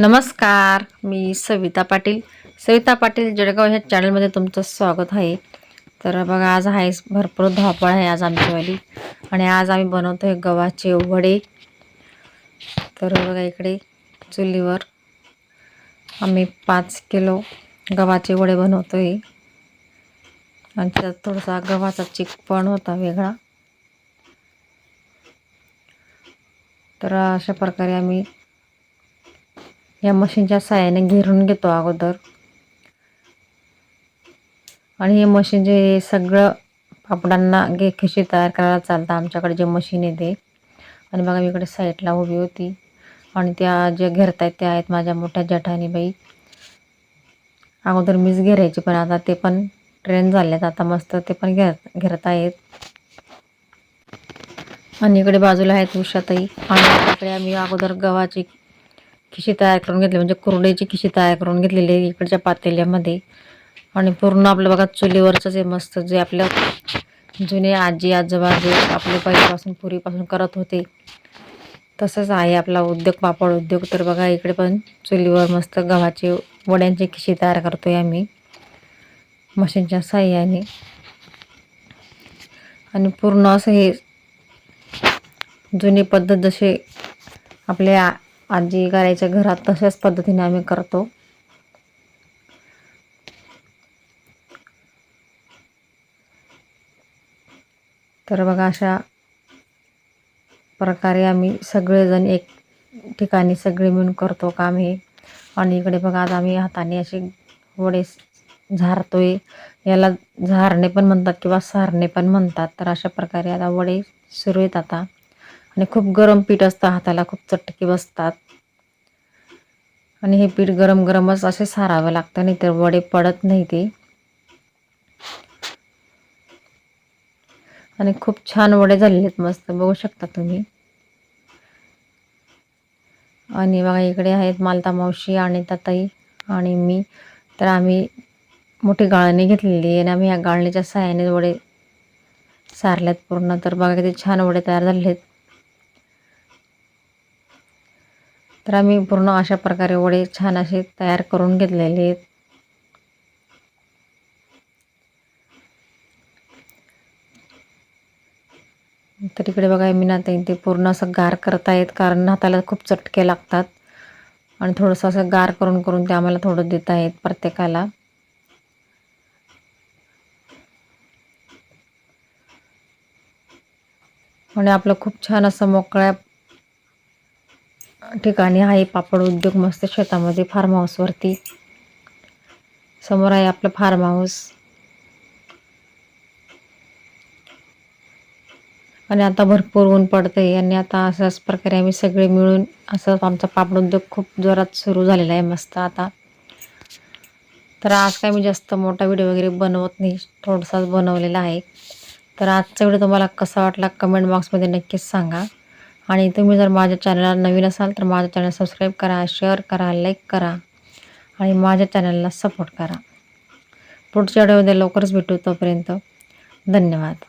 नमस्कार मी सविता पाटील. सविता पाटील जळगाव ह्या चॅनलमध्ये तुमचं स्वागत आहे. तर बघा आज आहे भरपूर धावपळ आहे आज आमच्यावाली आणि आज आम्ही बनवतो आहे गव्हाचे वडे. तर बघा इकडे चुलीवर आम्ही पाच किलो गव्हाचे वडे बनवतो आहे आणि त्यात थोडासा गव्हाचा चिक पण होता वेगळा. तर अशा प्रकारे आम्ही या मशीनच्या साहाय्याने घेरून घेतो अगोदर. आणि हे मशीन जे सगळं पापडांना घे खिशी तयार करायला चालतं. आमच्याकडे जे मशीन आहे ते. आणि बघा मी इकडे साईडला उभी होती. आणि त्या ज्या घेरतायत त्या आहेत माझ्या मोठ्या जठानी बाई अगोदर मीच घेरायची पण आता ते पण ट्रेन झाल्यात आता मस्त ते पण घेर घेरत आहेत आणि इकडे बाजूला आहेत उषाताई. आणि इकडे आम्ही अगोदर गव्हाची खिशी तयार करून घेतली म्हणजे कुरडईची खिशी तयार करून घेतलेली आहे इकडच्या पातेल्यामध्ये. आणि पूर्ण आपलं बघा चुलीवरचं जे मस्त जे आपलं जुने आजी आजोबा जे आपले पहिल्यापासून पूर्वीपासून करत होते तसंच आहे आपला उद्योग पापड उद्योग. तर बघा इकडे पण चुलीवर मस्त गव्हाचे वड्यांची खिशी तयार करतोय आम्ही मशीनच्या साह्याने. आणि पूर्ण असं हे जुनी पद्धत जसे आपल्या आजी करायच्या घरात तशाच पद्धतीने आम्ही करतो. तर बघा अशा प्रकारे आम्ही सगळेजण एक ठिकाणी सगळे मिळून करतो काम हे. आणि इकडे बघा आज आम्ही हाताने असे वडे झारतोय. याला झारणे पण म्हणतात किंवा सारणे पण म्हणतात. तर अशा प्रकारे आता वडे सुरू आहेत आता. आणि खूप गरम पीठ असतं हाताला खूप चटके बसतात. आणि हे पीठ गरम गरमच असे सारावं लागतं नाही तर वडे पडत नाही ते. आणि खूप छान वडे झालेले आहेत मस्त बघू शकता तुम्ही. आणि बघा इकडे आहेत मालता मावशी आणि ताताई आणि मी. तर आम्ही मोठी गाळणी घेतलेली आहे आणि आम्ही या गाळणीच्या सहाय्याने वडे सारल्यात पूर्ण. तर बघा किती छान वडे तयार झाले आहेत तर आम्ही पूर्ण अशा प्रकारे वडे छान असे तयार करून घेतलेले आहेत. तर इकडे बघा मी ना ते पूर्ण असं गार करतायत कारण हाताला खूप चटके लागतात. आणि थोडंसं असं गार करून करून ते आम्हाला थोडं देत आहेत प्रत्येकाला. आणि आपलं खूप छान असं मोकळ्या ठिकाणी आहे पापड उद्योग मस्त शेतामध्ये फार्म हाऊसवरती समोर आहे आपलं फार्म हाऊस आणि आता भरपूर ऊन पडतंय. आणि आता अशाच प्रकारे आम्ही सगळे मिळून असं आमचा पापड उद्योग खूप जोरात सुरू झालेला आहे मस्त आता. तर आज काय मी जास्त मोठा व्हिडिओ वगैरे बनवत नाही. थोडासाच बनवलेला आहे. तर आजचा व्हिडिओ तुम्हाला कसा वाटला कमेंट बॉक्समध्ये नक्कीच सांगा. आणि तुम्ही जर माझ्या चॅनलला नवीन असाल तर माझ्या चॅनल सबस्क्राईब करा शेअर करा लाईक करा आणि माझ्या चॅनलला सपोर्ट करा. पुढच्या व्हिडिओमध्ये लवकरच भेटू तोपर्यंत धन्यवाद.